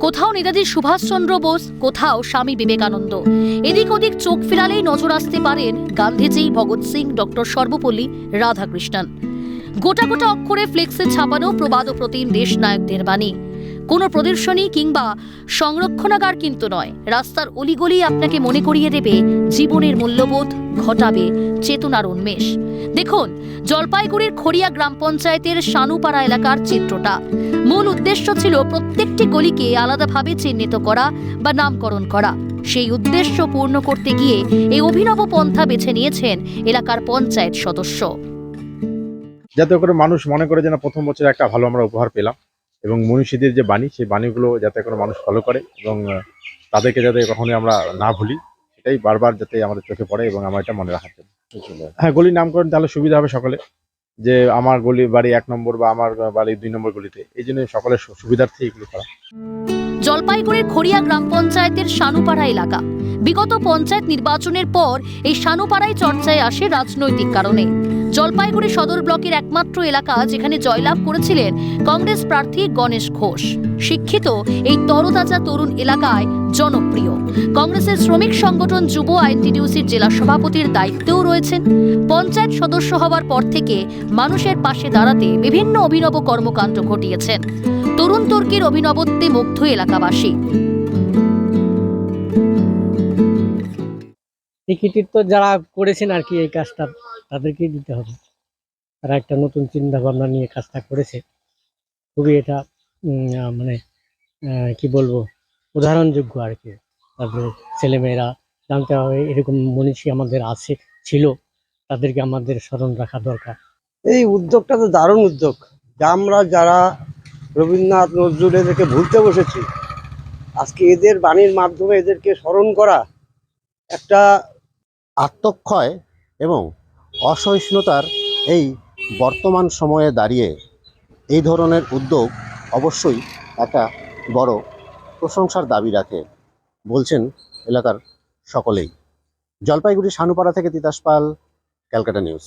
কোথাও নেতাজি সুভাষচন্দ্র বোস, কোথাও স্বামী বিবেকানন্দ। এদিক ওদিক চোখ ফেরালেই নজর আসতে পারেন গান্ধীজি, ভগৎ সিং, ডক্টর সর্বপল্লী, রাধাকৃষ্ণন। গোটা গোটা অক্ষরে ফ্লেক্সে ছাপানো প্রবাদ প্রতিম দেশ নায়কদের বাণী। কোনো প্রদর্শনী কিংবা সংরক্ষণাগার কিন্তু নয়। রাস্তার অলিগলি আপনাকে মনে করিয়ে দেবে জীবনের মূল্যবোধ ঘটাবে চেতনার উন্মেষ। দেখুন, জলপাইগুড়ির খড়িয়া গ্রাম পঞ্চায়েতের সানুপাড়া এলাকার চিত্রটা। মূল উদ্দেশ্য ছিল প্রত্যেকটি গলিকে আলাদাভাবে চিহ্নিত করা বা নামকরণ করা। সেই উদ্দেশ্য পূর্ণ করতে গিয়ে এই অভিনব পন্থা বেছে নিয়েছেন এলাকার পঞ্চায়েত সদস্য। যাতে করে মানুষ মনে করে যেন প্রথম বছর একটা ভালো আমরা উপহার পেলাম। এবং মনীষীদের যে বাণী, সেই বাণীগুলো যাতে কোনো মানুষ ফলো করে এবং তাদেরকে যাতে কখনোই আমরা না ভুলি, সেটাই বারবার যাতে আমাদের চোখে পড়ে এবং আমার এটা মনে রাখার জন্য। হ্যাঁ গলির নামকরণ তাহলে সুবিধা হবে সকলে, যে আমার গলি বাড়ি এক নম্বর বা আমার বাড়ি দুই নম্বর গলিতে, এই জন্য সকলের সুবিধার্থে এগুলো করা। জলপাইগুড়ির খড়িয়া গ্রাম পঞ্চায়েতের সানুপাড়া এলাকা। বিগত পঞ্চায়েত নির্বাচনের পর এই শানুপাড়ায় চর্চায় আসে রাজনৈতিক কারণে। জলপাইগুড়ি সদর ব্লকের একমাত্র এলাকা যেখানে জয়লাভ করেছিলেন কংগ্রেস প্রার্থী গণেশ ঘোষ। শিক্ষিত এই তরতাজা তরুণ এলাকায় জনপ্রিয়। কংগ্রেসের শ্রমিক সংগঠন যুব আইনটিডিউসির জেলা সভাপতির দায়িত্বেও রয়েছেন। পঞ্চায়েত সদস্য হওয়ার পর থেকে মানুষের পাশে দাঁড়াতে বিভিন্ন অভিনব কর্মকাণ্ড ঘটিয়েছেন। তরুণ তুর্কির অভিনবত্বে মুগ্ধ এলাকাবাসী। টিকিটির তো যারা করেছেন আর কি এই কাজটা? তাদেরকেই দিতে হবে। তারা একটা নতুন চিন্তা ভাবনা নিয়ে কাজটা করেছে। খুবই এটা মানে কি বলব, উদাহরণযোগ্য আর কি। তাদের ছেলেমেয়েরা জানতে হবে, এরকম মনীষী আমাদের আছে, ছিল। তাদেরকে আমাদের স্মরণ রাখা দরকার। এই উদ্যোগটা তো দারুণ উদ্যোগ। যা আমরা যারা রবীন্দ্রনাথ নজরুল এদেরকে ভুলতে বসেছি, আজকে এদের বাণীর মাধ্যমে এদেরকে স্মরণ করা একটা আত্মক্ষয় এবং অসহিষ্ণুতার এই বর্তমান সময়ে দাঁড়িয়ে এই ধরনের উদ্যোগ অবশ্যই একটা বড় প্রশংসার দাবি রাখে, বলছেন এলাকার সকলেই। জলপাইগুড়ি সানুপাড়া থেকে তিতাস পাল, ক্যালকাটা নিউজ।